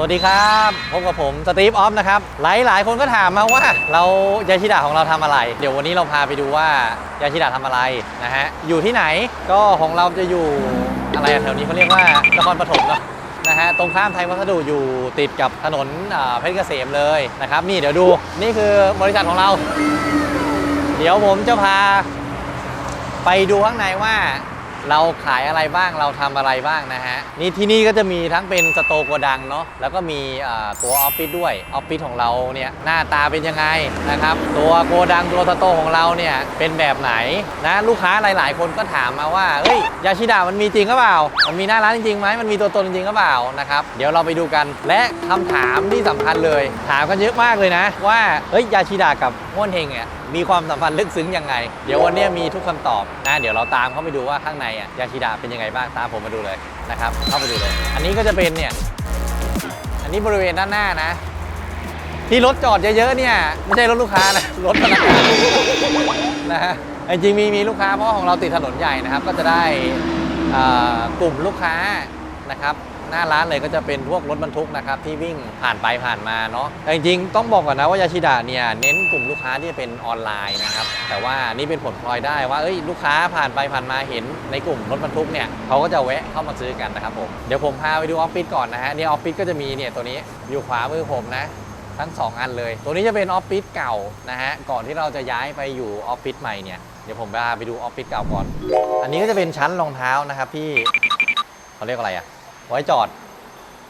วัสดีครับพบกับผมสตีฟออฟนะครับหลายหลายคนก็ถามมาว่า เรายาชิดะของเราทำอะไร เดี๋ยววันนี้เราพาไปดูว่ายาชิดะทำอะไรนะฮะอยู่ที่ไหนก็ของเราจะอยู่อะไรแถวนี้เขาเรียกว่านครปฐมเนาะนะฮะตรงข้ามไทยวัสดุอยู่ติดกับถนนเพชรเกษมเลยนะครับนี่เดี๋ยวดูนี่คือบริษัทของเรา เดี๋ยวผมจะพาไปดูข้างในว่า เราขายอะไรบ้างเราทำอะไรบ้างนะฮะนี่ที่นี่ก็จะมีทั้งเป็นสโตโกดังเนาะแล้วก็มีตัวออฟฟิศด้วยออฟฟิศของเราเนี่ยหน้าตาเป็นยังไงนะครับ ตัวโกดังตัวสโตของเราเนี่ยเป็นแบบไหนนะลูกค้าหลาย ๆ คนก็ถามมาว่าเฮ้ยยาชิดามันมีจริงหรือเปล่า มันมีหน้าร้านจริงไหมมันมีตัวตนจริงหรือเปล่านะครับเดี๋ยวเราไปดูกัน และคำถามที่สำคัญเลย ถามกันเยอะมากเลยนะ ว่าเฮ้ยยาชิดากับม่วนเฮงเนี่ยมีความสัมพันธ์ลึกซึ้งยังไง เดี๋ยววันนี้มีทุกคำตอบนะเดี๋ยวเราตามเข้าไปดูว่าข้างในอะยาชิดาเป็นยังไงบ้างตามผมมาดูเลยนะครับเข้าไปดูเลย อันนี้ก็จะเป็นเนี่ยอันนี้บริเวณด้านหน้านะ ที่รถจอดเยอะๆเนี่ยไม่ใช่รถลูกค้านะรถพนักงานนะฮะจริงๆมีมีลูกค้าเพราะของเราติดถนนใหญ่นะครับ ก็จะได้กลุ่มลูกค้า นะครับหน้าร้านเลยก็จะเป็นพวกรถบรรทุกนะครับที่วิ่งผ่านไปผ่านมาเนาะแต่จริงๆ ต้องบอกก่อนนะว่ายาชิดะเนี่ยเน้นกลุ่มลูกค้าที่เป็นออนไลน์นะครับแต่ว่านี่เป็นผลพลอยได้ว่าเอ้ยลูกค้าผ่านไปผ่านมาเห็นในกลุ่มรถบรรทุกเนี่ยเขาก็จะแวะเข้ามาซื้อกันนะครับผมเดี๋ยวผมพาไปดูออฟฟิศก่อนนะฮะเนี่ยออฟฟิศก็จะมีเนี่ยตัวนี้อยู่ขวามือผมนะทั้ง 2 อันเลย ตัวนี้จะเป็นออฟฟิศเก่านะฮะ ก่อนที่เราจะย้ายไปอยู่ออฟฟิศใหม่เนี่ย เดี๋ยวผมพาไปดูออฟฟิศเก่าก่อน อันนี้ก็จะเป็นชั้นรองเท้านะครับที่เขาเรียกอะไรอะ ไว้จอด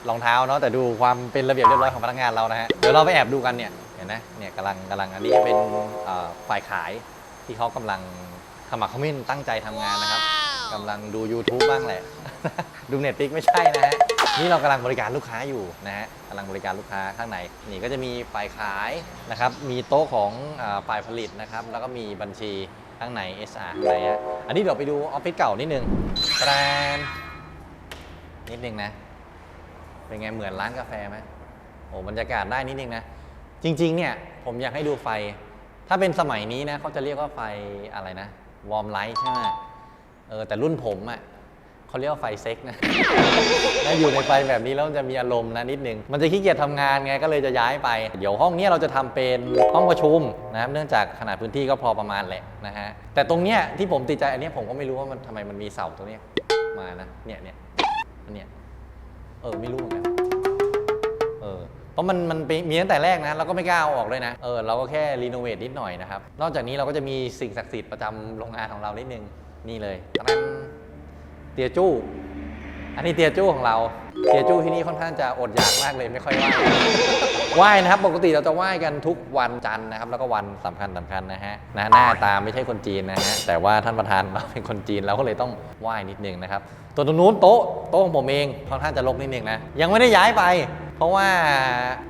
รองเท้าเนาะแต่ดูความเป็นระเบียบเรียบร้อยของพนักงานเรานะฮะเดี๋ยวเราไปแอบดูกันเนี่ยเห็นไหมเนี่ยกำลังกำลังอันนี้จะเป็นเอ่อฝ่ายขายที่เขากำลังขมักเขม้นตั้งใจทำงานนะครับกำลังดู YouTube บ้างแหละ ดูเน็ตฟิกไม่ใช่นะฮะนี่เรากำลังบริการลูกค้าอยู่นะฮะกำลังบริการลูกค้าข้างในนี่ก็จะมีฝ่ายขายนะครับมีโต๊ะของอาฝ่ายผลิตนะครับแล้วก็มีบัญชีข้างใน SR ข้างในฮะอันนี้เดี๋ยวไปดูออฟฟิศเก่านิดนึงแปร นิดนึงนะ เป็นไงเหมือนร้านกาแฟไหมโอ้บรรยากาศได้นิดนึงนะ จริง ๆ เนี่ย ผมอยากให้ดูไฟ ถ้าเป็นสมัยนี้นะเขาจะเรียกว่าไฟอะไรนะ วอร์มไลท์ใช่ไหมเออแต่รุ่นผมอะ่ะเขาเรียกว่าไฟเซ็กนะ ถ้าอยู่ในไฟแบบนี้แล้วมันจะมีอารมณ์นะนิดนึง มันจะขี้เกียจทำงานไงก็เลยจะย้ายไป เดี๋ยวห้องนี้เราจะทำเป็นห้องประชุมนะครับ เนื่องจากขนาดพื้นที่ก็พอประมาณแหละนะฮะ แต่ตรงเนี้ยที่ผมติดใจอันเนี้ยผมก็ไม่รู้ว่ามันทำไมมันมีเสาตรงเนี้ยมานะ เนี่ยเนี่ย อันเนี่ยเออไม่รู้เหมือนกันเออเพราะมันมันมีตั้งแต่แรกนะเราก็ไม่กล้าเอาออกเลยนะเออเราก็แค่รีโนเวทนิดหน่อยนะครับ นอกจากนี้เราก็จะมีสิ่งศักดิ์สิทธิ์ประจำโรงงานของเรานิดนึงนี่เลยตะนันเตียจู้ อันนี้เตียจู้ของเรา เตียจู้ที่นี่ค่อนข้างจะอดอยากมากเลยไม่ค่อยไหว้ไหว้นะครับ ปกติเราจะไหว้กันทุกวันจันทร์นะครับ แล้วก็วันสำคัญสำคัญนะฮะนะหน้าตาไม่ใช่คนจีนนะฮะ แต่ว่าท่านประธานเราเป็นคนจีนเราก็เลยต้องไหว้นิดนึงนะครับ ตัวตรงนู้นโต๊ะโต๊ะของผมเองค่อนข้างจะรกนิดนึงนะ ยังไม่ได้ย้ายไป เพราะว่า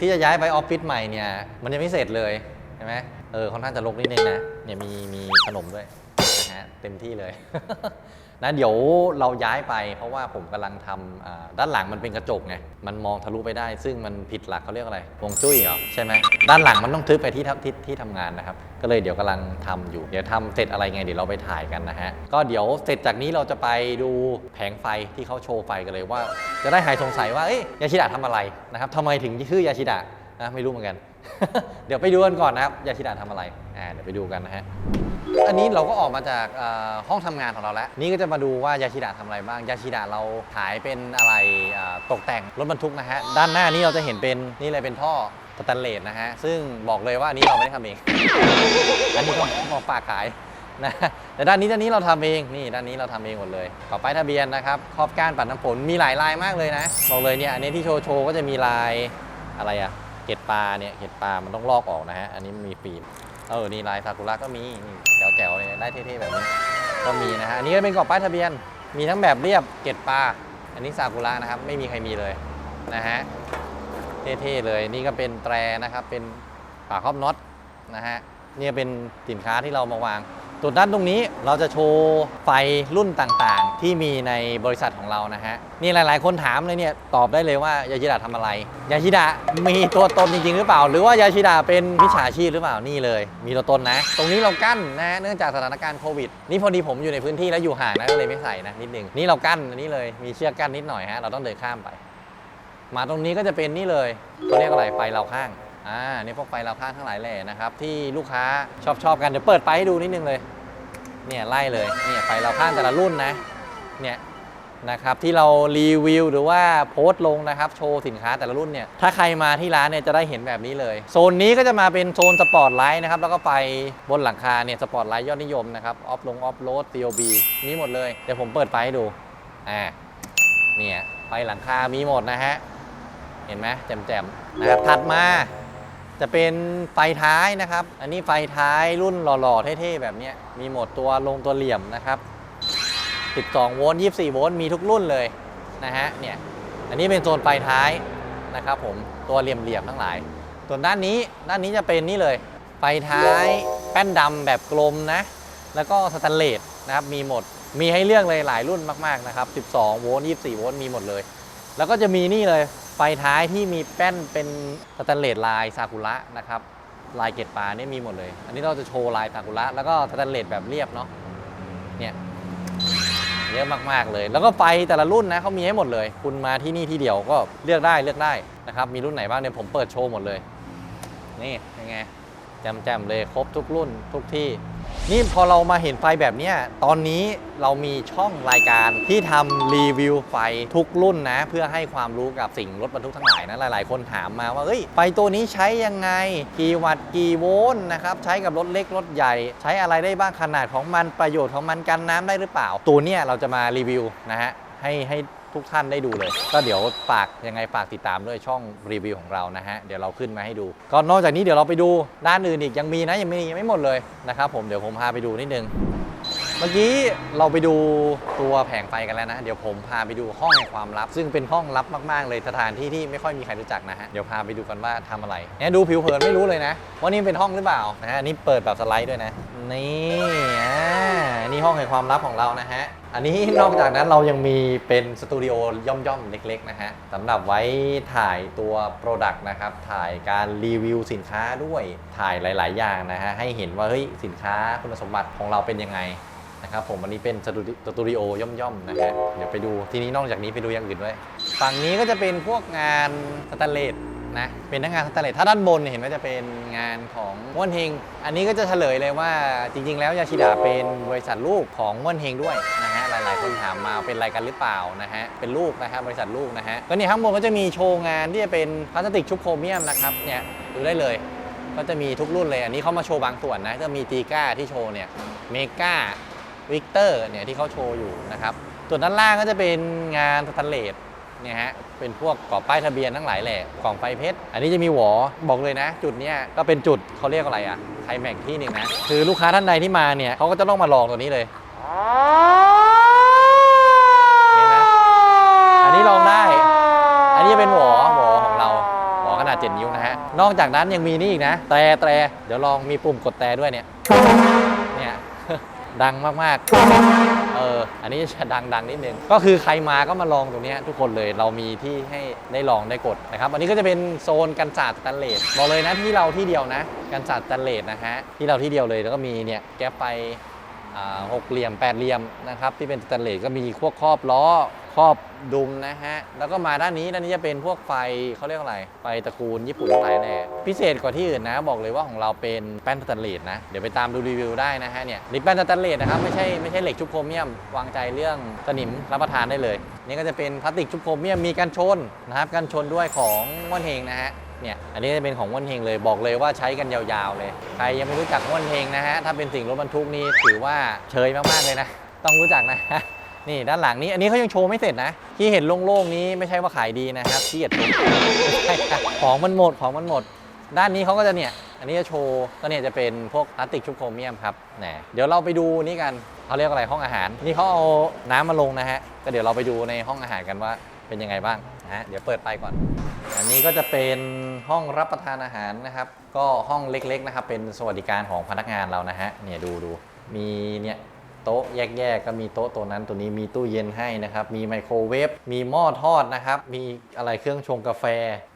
ที่จะย้ายไปออฟฟิศใหม่เนี่ย มันยังไม่เสร็จเลยใช่ไหมเออค่อนข้างจะรกนิดนึงนะ เนี่ยมีมีขนมด้วย นะเต็มที่เลย นะเดี๋ยวเราย้ายไป เพราะว่าผมกำลังทำด้านหลังมันเป็นกระจกไงมันมองทะลุไปได้ ซึ่งมันผิดหลักเขาเรียกอะไรวงจุ้ยเหรอใช่ไหมด้านหลังมันต้องทึบไปที่ทำที่ที่ทำงานนะครับ ก็เลยเดี๋ยวกำลังทำอยู่เดี๋ยวทำเสร็จอะไรไงเดี๋ยวเราไปถ่ายกันนะฮะก็เดี๋ยวเสร็จจากนี้เราจะไปดูแผงไฟที่เขาโชว์ไฟกันเลยว่า จะได้หายสงสัยว่าเอ้ยยาชิดะทำอะไรนะครับทำไมถึงชื่อยาชิดะนะไม่รู้เหมือนกัน เดี๋ยวไปดูกันก่อนนะครับยาชิดะทำอะไรอ่าเดี๋ยวไปดูกันนะฮะ อันนี้เราก็ออกมาจากห้องทำงานของเราแล้ว นี่ก็จะมาดูว่ายาชิดะทำอะไรบ้าง ยาชิดะเราขายเป็นอะไรตกแต่งรถบรรทุกนะฮะ ด้านหน้านี้เราจะเห็นเป็นนี่เลยเป็นท่อสแตนเลสนะฮะ ซึ่งบอกเลยว่าอันนี้เราไม่ได้ทำเอง อันนี้ก็บอกปากขายนะแต่ด้านนี้ด้านนี้เราทำเอง นี่ด้านนี้เราทำเองหมดเลยขอป้ายทะเบียนนะครับครอบก้านปัดน้ำฝนมีหลายลายมากเลยนะ บอกเลยเนี่ยอันนี้ที่โชว์โชว์ก็จะมีลายอะไรอะเห็ดปลาเนี่ยเห็ดปลามันต้องลอกออกนะฮะ อันนี้มันมีฟิล์ม เออ นี่ลายซากุระก็มีนี่ แจ๋วเลยได้เท่ๆแบบนี้ก็มีนะฮะอันนี้ก็เป็นกรอบป้ายทะเบียน มีทั้งแบบเรียบเกตปลาอันนี้ซากุระนะครับ ไม่มีใครมีเลยนะฮะเท่ๆเลยนี่ก็เป็นแตรนะครับเป็นฝาครอบน็อตนะฮะนี่เป็นสินค้าที่เรามาวาง จุดด้านตรงนี้เราจะโชว์ไฟรุ่นต่างๆ ที่มีในบริษัทของเรานะฮะนี่หลายๆ คนถามเลยเนี่ยตอบได้เลยว่ายาชิดะทำอะไร ยาชิดะมีตัวตนจริงๆ หรือเปล่า หรือว่ายาชิดะเป็นมิจฉาชีพหรือเปล่านี่เลย มีตัวตนนะ ตรงนี้เรากั้นนะฮะเนื่องจากสถานการณ์โควิดนี่พอดีผมอยู่ในพื้นที่แล้วอยู่ห่างนะก็เลยไม่ใส่นะนิดนึงนี่เรากั้นอันนี้เลยมีเชือกกั้นนิดหน่อยฮะเราต้องเดินข้ามไป มาตรงนี้ก็จะเป็นนี่เลยเขาเรียกอะไรไฟเราข้าง อ่านี่พวกไฟเราข้างทั้งหลายแหล่นะครับที่ลูกค้าชอบชอบกันเดี๋ยวเปิดไฟให้ดูนิดนึงเลยเนี่ยไล่เลยเนี่ยไฟเราข้างแต่ละรุ่นนะเนี่ยนะครับที่เรารีวิวหรือว่าโพสต์ลงนะครับโชว์สินค้าแต่ละรุ่นเนี่ยถ้าใครมาที่ร้านเนี่ยจะได้เห็นแบบนี้เลย โซนนี้ก็จะมาเป็นโซนสปอร์ตไลท์นะครับแล้วก็ไฟบนหลังคาเนี่ยสปอร์ตไลท์ยอดนิยมนะครับออฟลงออฟโรด TOB มีหมดเลย เดี๋ยวผมเปิดไฟให้ดูอ่าเนี่ยไฟหลังคามีหมดนะฮะเห็นไหมแจ่มๆนะครับถัดมา จะเป็นไฟท้ายนะครับ อันนี้ไฟท้ายรุ่นหล่อ ๆ เท่ๆ แบบนี้มีหมดตัวลงตัวเหลี่ยมนะครับ 12 โวลต์ 24 โวลต์ มีทุกรุ่นเลยนะฮะ เนี่ย อันนี้เป็นโซนไฟท้ายนะครับผม ตัวเหลี่ยมๆ ทั้งหลาย ส่วนด้านนี้ ด้านนี้จะเป็นนี่เลย ไฟท้ายแป้นดำแบบกลมนะ แล้วก็สแตนเลสนะครับ มีหมด มีให้เลือกเลยหลายรุ่นมากๆ นะครับ 12 โวลต์ 24 โวลต์ มีหมดเลย แล้วก็จะมีนี่เลย ไฟท้ายที่มีแป้นเป็นสแตนเลสลายซากุระนะครับลายเกตปลาเนี่ยมีหมดเลย อันนี้เราจะโชว์ลายซากุระแล้วก็สแตนเลสแบบเรียบเนาะเนี่ยเยอะมากๆเลย แล้วก็ไฟแต่ละรุ่นนะเขามีให้หมดเลย คุณมาที่นี่ที่เดียวก็เลือกได้เลือกได้นะครับมีรุ่นไหนบ้างเนี่ยผมเปิดโชว์หมดเลย นี่ยังไงแจมๆเลยครบทุกรุ่นทุกที่ นี่พอเรามาเห็นไฟแบบเนี้ยตอนนี้เรามีช่องรายการที่ทำรีวิวไฟทุกรุ่นนะ เพื่อให้ความรู้กับสิ่งรถบรรทุกทั้งหลายนะหลาย ๆ คนถามมาว่าเฮ้ยไฟตัวนี้ใช้ยังไง กี่วัตต์กี่โวลต์นะครับใช้กับรถเล็กรถใหญ่ ใช้อะไรได้บ้างขนาดของมันประโยชน์ของมันกันน้ำได้หรือเปล่า ตัวเนี้ยเราจะมารีวิวนะฮะให้ให้ ทุกท่านได้ดูเลย ก็เดี๋ยวฝากยังไงฝากติดตามด้วยช่องรีวิวของเรานะฮะเดี๋ยวเราขึ้นมาให้ดู ก็นอกจากนี้เดี๋ยวเราไปดูด้านอื่นอีกยังมีนะยังมียังไม่หมดเลยนะครับผมเดี๋ยวผมพาไปดูนิดนึงเมื่อกี้เราไปดูตัวแผงไฟกันแล้วนะ เดี๋ยวผมพาไปดูห้องแห่งความลับ ซึ่งเป็นห้องลับมาก ๆ เลยสถานที่ที่ไม่ค่อยมีใครรู้จักนะฮะ เดี๋ยวพาไปดูกันว่าทำอะไรเนี่ยดูผิวเผินไม่รู้เลยนะว่านี่เป็นห้องหรือเปล่านะฮะอันนี่เปิดแบบสไลด์ด้วยนะ นี่ ห้องแห่งความลับของเรานะฮะ อันนี้นอกจากนั้นเรายังมีเป็นสตูดิโอย่อมๆ เล็กๆ นะฮะสำหรับไว้ถ่ายตัว Product นะครับ ถ่ายการรีวิวสินค้าด้วยถ่ายหลาย ๆ อย่างนะฮะ ให้เห็นว่าเฮ้ยสินค้าคุณสมบัติของเราเป็นยังไงนะครับผมอันนี้เป็นสตูดิสตูดิโอย่อมๆนะฮะเดี๋ยวไปดูทีนี้นอกจากนี้ไปดูอย่างอื่นด้วย ฝั่งนี้ก็จะเป็นพวกงานสแตนเลส นะ เป็นทั้งงานสแตนเลสถ้าด้านบนเห็นว่าจะเป็นงานของม่วนเฮง อันนี้ก็จะเฉลยเลยว่าจริง ๆ แล้วยาชิดะเป็นบริษัทลูกของม่วนเฮงด้วยนะฮะ หลาย ๆ คนถามมาเป็นอะไรกันหรือเปล่านะฮะ เป็นลูกนะฮะบริษัทลูกนะฮะ ก็เนี่ยข้างบนก็จะมีโชว์งานที่จะเป็นพลาสติกชุบโครเมียมนะครับ เนี่ยดูได้เลย ก็จะมีทุกรุ่นเลย อันนี้เขามาโชว์บางส่วนนะจะมีตีก้าที่โชว์เนี่ย เมกาวิกเตอร์ เนี่ยที่เขาโชว์อยู่นะครับ ส่วนด้านล่างก็จะเป็นงานสแตนเลส เนี่ยฮะเป็นพวกกรอบป้ายทะเบียนทั้งหลายแหละกล่องไฟเพชร อันนี้จะมีหวอบอกเลยนะ จุดเนี้ยก็เป็นจุดเขาเรียกอะไรอะไทแม็กที่หนึ่งนะคือลูกค้าท่านใดที่มาเนี่ยเขาก็จะต้องมาลองตัวนี้เลยเห็นไหมอันนี้ลองได้ อันนี้เป็นหวอหวอของเราหวอขนาด 7 นิ้วนะฮะนอกจากนั้นยังมีนี่อีกนะ แต่แต่เดี๋ยวลองมีปุ่มกดแต่ด้วยเนี่ย ดังมากๆ เออ อันนี้จะดังดังนิดนึง ก็คือใครมาก็มาลองตรงนี้ทุกคนเลย เรามีที่ให้ได้ลองได้กดนะครับ อันนี้ก็จะเป็นโซนกันศาสตร์สแตนเลสบอกเลยนะที่เราที่เดียวนะ กันศาสตร์สแตนเลสนะฮะ ที่เราที่เดียวเลย แล้วก็มีเนี่ยแก๊ปไปหกเหลี่ยมแปดเหลี่ยมนะครับที่เป็นสแตนเลสก็มีพวกครอบล้อ รอบดุมนะฮะ แล้วก็มาด้านนี้ด้านนี้จะเป็นพวกไฟเขาเรียกอะไร ไฟตระกูลญี่ปุ่นทั้งหลายแหละพิเศษกว่าที่อื่นนะ บอกเลยว่าของเราเป็นแป้นสแตนเลสนะ เดี๋ยวไปตามดูรีวิวได้นะฮะเนี่ยนี่แป้นสแตนเลสนะครับ ไม่ใช่ไม่ใช่เหล็กชุบโครเมียม วางใจเรื่องสนิมรับประทานได้เลย นี่ก็จะเป็นพลาสติกชุบโครเมียมมีกันชนนะครับกันชนด้วยของม่วนเฮงนะฮะเนี่ย อันนี้จะเป็นของม่วนเฮงเลย บอกเลยว่าใช้กันยาวๆเลย ใครยังไม่รู้จักม่วนเฮงนะฮะ ถ้าเป็นสิ่งรถบรรทุกนี่ถือว่าเชยมากๆเลยนะ ต้องรู้จักนะ นี่ด้านหลังนี้อันนี้เขายังโชว์ไม่เสร็จนะ ที่เห็นโล่งๆนี้ไม่ใช่ว่าขายดีนะครับเกียดของมันหมดของมันหมด ด้านนี้เขาก็จะเนี่ยอันนี้จะโชว์ก็เนี่ยจะเป็นพวกพลาสติกชุบโครเมียมครับแหนเดี๋ยวเราไปดูนี่กันเขาเรียกอะไรห้องอาหาร นี่เขาเอาน้ำมาลงนะฮะก็เดี๋ยวเราไปดูในห้องอาหารกันว่าเป็นยังไงบ้างนะฮะเดี๋ยวเปิดไปก่อน อันนี้ก็จะเป็นห้องรับประทานอาหารนะครับ ก็ห้องเล็กๆนะครับเป็นสวัสดิการของพนักงานเรานะฮะเนี่ยดูดูมีเนี่ย โต๊ะแยกๆ ก็มีโต๊ะตัวนั้นตัวนี้มีตู้เย็นให้นะครับ มีไมโครเวฟ มีหม้อทอดนะครับ มีอะไรเครื่องชงกาแฟ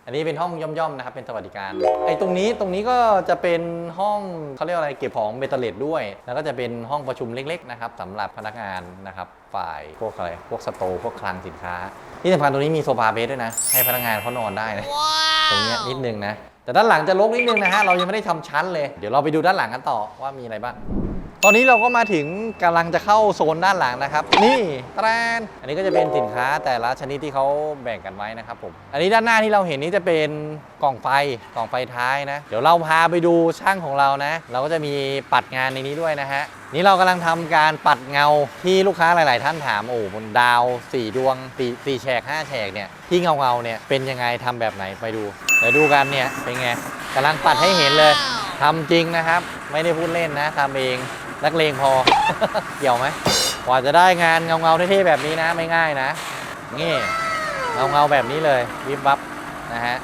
อันนี้เป็นห้องย่อมๆนะครับ เป็นสวัสดิการ ไอ้ตรงนี้ตรงนี้ก็จะเป็นห้องเขาเรียกว่าอะไรเก็บของเบตเตอร์เลดด้วย แล้วก็จะเป็นห้องประชุมเล็กๆนะครับสำหรับพนักงานนะครับฝ่ายพวกอะไรพวกสโตร์พวกคลังสินค้า ที่สำคัญตรงนี้มีโซฟาเบสด้วยนะ ให้พนักงานเขานอนได้นะตรงเนี้ยนิดนึงนะแต่ด้านหลังจะรกนิดนึงนะฮะเรายังไม่ได้ทำชั้นเลย เดี๋ยวเราไปดูด้านหลังกันต่อว่ามีอะไรบ้าง ตอนนี้เราก็มาถึงกำลังจะเข้าโซนด้านหลังนะครับ นี่แตรนอันนี้ก็จะเป็นสินค้าแต่ละชนิดที่เขาแบ่งกันไว้นะครับผม อันนี้ด้านหน้าที่เราเห็นนี่จะเป็นกล่องไฟกล่องไฟท้ายนะ เดี๋ยวเราพาไปดูช่างของเรานะ เราก็จะมีปัดงานในนี้ด้วยนะฮะนี่เรากำลังทำการปัดเงาที่ลูกค้าหลาย ๆ ท่านถามโอ้บนดาว 4 ดวงสี่แฉก5แฉกเนี่ยที่เงาเงาเนี่ยเป็นยังไงทำแบบไหนไปดูเดี๋ยวดูกันเนี่ยเป็นไงกำลังปัดให้เห็นเลยทำจริงนะครับ ไม่ได้พูดเล่นนะทำเอง นักเลงพอ เกี่ยวไหมกว่าจะได้งานเงาเงาเท่ๆแบบนี้นะไม่ง่ายนะ นี่เงาเงาแบบนี้เลยวิบวับนะฮะ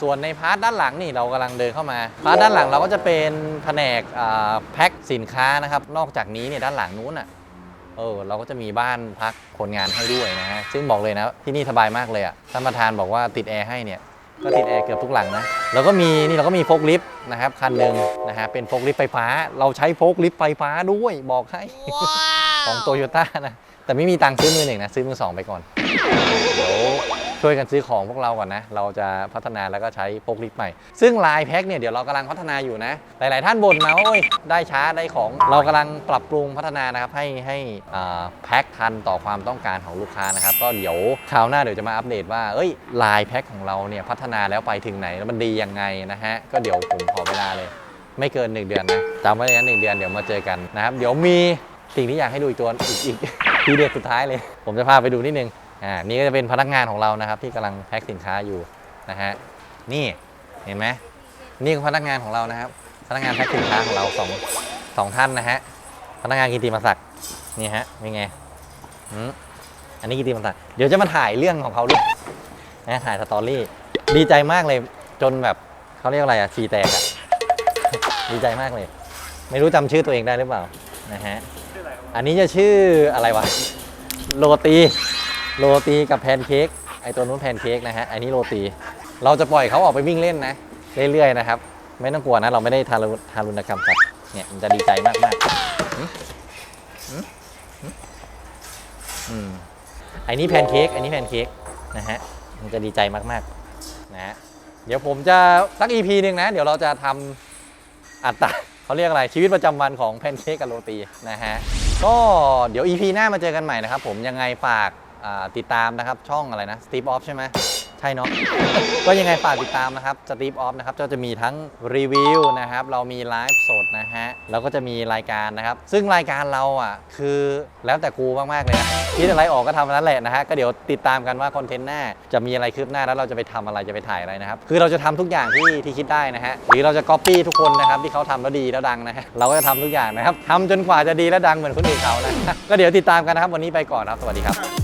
ส่วนในพาร์ทด้านหลังนี่เรากำลังเดินเข้ามา พาร์ทด้านหลังเราก็จะเป็นแผนกแพ็คสินค้านะครับ นอกจากนี้เนี่ยด้านหลังนู้นอะเออเราก็จะมีบ้านพักคนงานให้ด้วยนะฮะซึ่งบอกเลยนะที่นี่สบายมากเลยอะท่านประธานบอกว่าติดแอร์ให้เนี่ย ก็ติดแอร์เกือบทุกหลังนะแล้วก็มีนี่เราก็มีโฟล์คลิฟต์นะครับคันหนึ่งนะฮะเป็นโฟล์คลิฟต์ไฟฟ้า เราใช้โฟล์คลิฟต์ไฟฟ้าด้วยบอกให้ของโตโยต้านะแต่ไม่มีตังค์ซื้อมือหนึ่งนะซื้อมือสองไปก่อนเดี๋ยว ช่วยกันซื้อของพวกเราก่อนนะ เราจะพัฒนาแล้วก็ใช้โฟกลิฟต์ใหม่ ซึ่งลายแพ็คเนี่ยเดี๋ยวเรากำลังพัฒนาอยู่นะ หลาย ๆ ท่านบ่นมาว่าโอ้ยได้ช้าได้ของเรากำลังปรับปรุงพัฒนานะครับให้ให้แพ็คทันต่อความต้องการของลูกค้านะครับ ก็เดี๋ยวคราวหน้าเดี๋ยวจะมาอัปเดตว่าเอ้ยลายแพ็คของเราเนี่ยพัฒนาแล้วไปถึงไหนแล้วมันดียังไงนะฮะก็เดี๋ยวผมขอเวลาเลย ไม่เกิน 1 เดือนนะจำไว้เลยนะหนึ่งเดือนเดี๋ยวมาเจอกันนะครับเดี๋ยวมีสิ่งที่อยากให้ดูอีกตัวอีกอีกทีเด็ดสุดท้ายเลย ผมจะพาไปดูนิดนึง อ่านี่ก็จะเป็นพนักงานของเรานะครับ ที่กำลังแพ็คสินค้าอยู่นะฮะนี่เห็นไหมนี่คือพนักงานของเรานะครับ พนักงานแพ็คสินค้าของเราสองสองท่านนะฮะพนักงานกิติมศักดิ์นี่ฮะเป็นไงอืมอันนี้กิติมศักดิ์เดี๋ยวจะมาถ่ายเรื่องของเขาด้วยนะถ่ายสตอรี่ดีใจมากเลยจนแบบเขาเรียกอะไรอะสีแตกอะดีใจมากเลย ไม่รู้จำชื่อตัวเองได้หรือเปล่านะฮะอันนี้จะชื่ออะไรวะโรตี โรตีกับแพนเค้กไอตัวนู้นแพนเค้กนะฮะอันนี้โรตี เราจะปล่อยเขาออกไปวิ่งเล่นนะ เรื่อยๆนะครับ ไม่ต้องกลัวนะ เราไม่ได้ทารุทารุณกรรมสัตว์เนี่ยมันจะดีใจมากๆหืมหืมหืมอืมไอนี่แพนเค้กไอ้นี่แพนเค้กนะฮะมันจะดีใจมากๆนะฮะเดี๋ยวผมจะสักอีพีหนึ่งนะ เดี๋ยวเราจะทำอัตราเขาเรียกอะไรชีวิตประจำวันของแพนเค้กกับโรตีนะฮะก็เดี๋ยว EP หน้ามาเจอกันใหม่นะครับผมยังไงฝาก ติดตามนะครับช่องอะไรนะ Steve Off ใช่ไหมใช่เนาะก็ยังไงฝากติดตามนะครับ Steve Off นะครับก็จะมีทั้งรีวิวนะครับ เรามีไลฟ์สดนะฮะแล้วก็จะมีรายการนะครับ ซึ่งรายการเราอะคือแล้วแต่กูมาก ๆ เลยนะคิดอะไรออกก็ทำนั้นแหละนะฮะก็เดี๋ยวติดตามกันว่าคอนเทนต์หน้าจะมีอะไรคืบหน้าแล้วเราจะไปทำอะไรจะไปถ่ายอะไรนะครับ คือเราจะทำทุกอย่างที่ที่คิดได้นะฮะหรือเราจะก๊อปปี้ทุกคนนะครับที่เขาทำแล้วดีแล้วดังนะฮะเราก็จะทำทุกอย่างนะครับทำจนกว่าจะดีและดังเหมือนคนอื่นเขานะก็เดี๋ยวติดตามกันนะครับวันนี้ไปก่อนครับสวัสดีครับ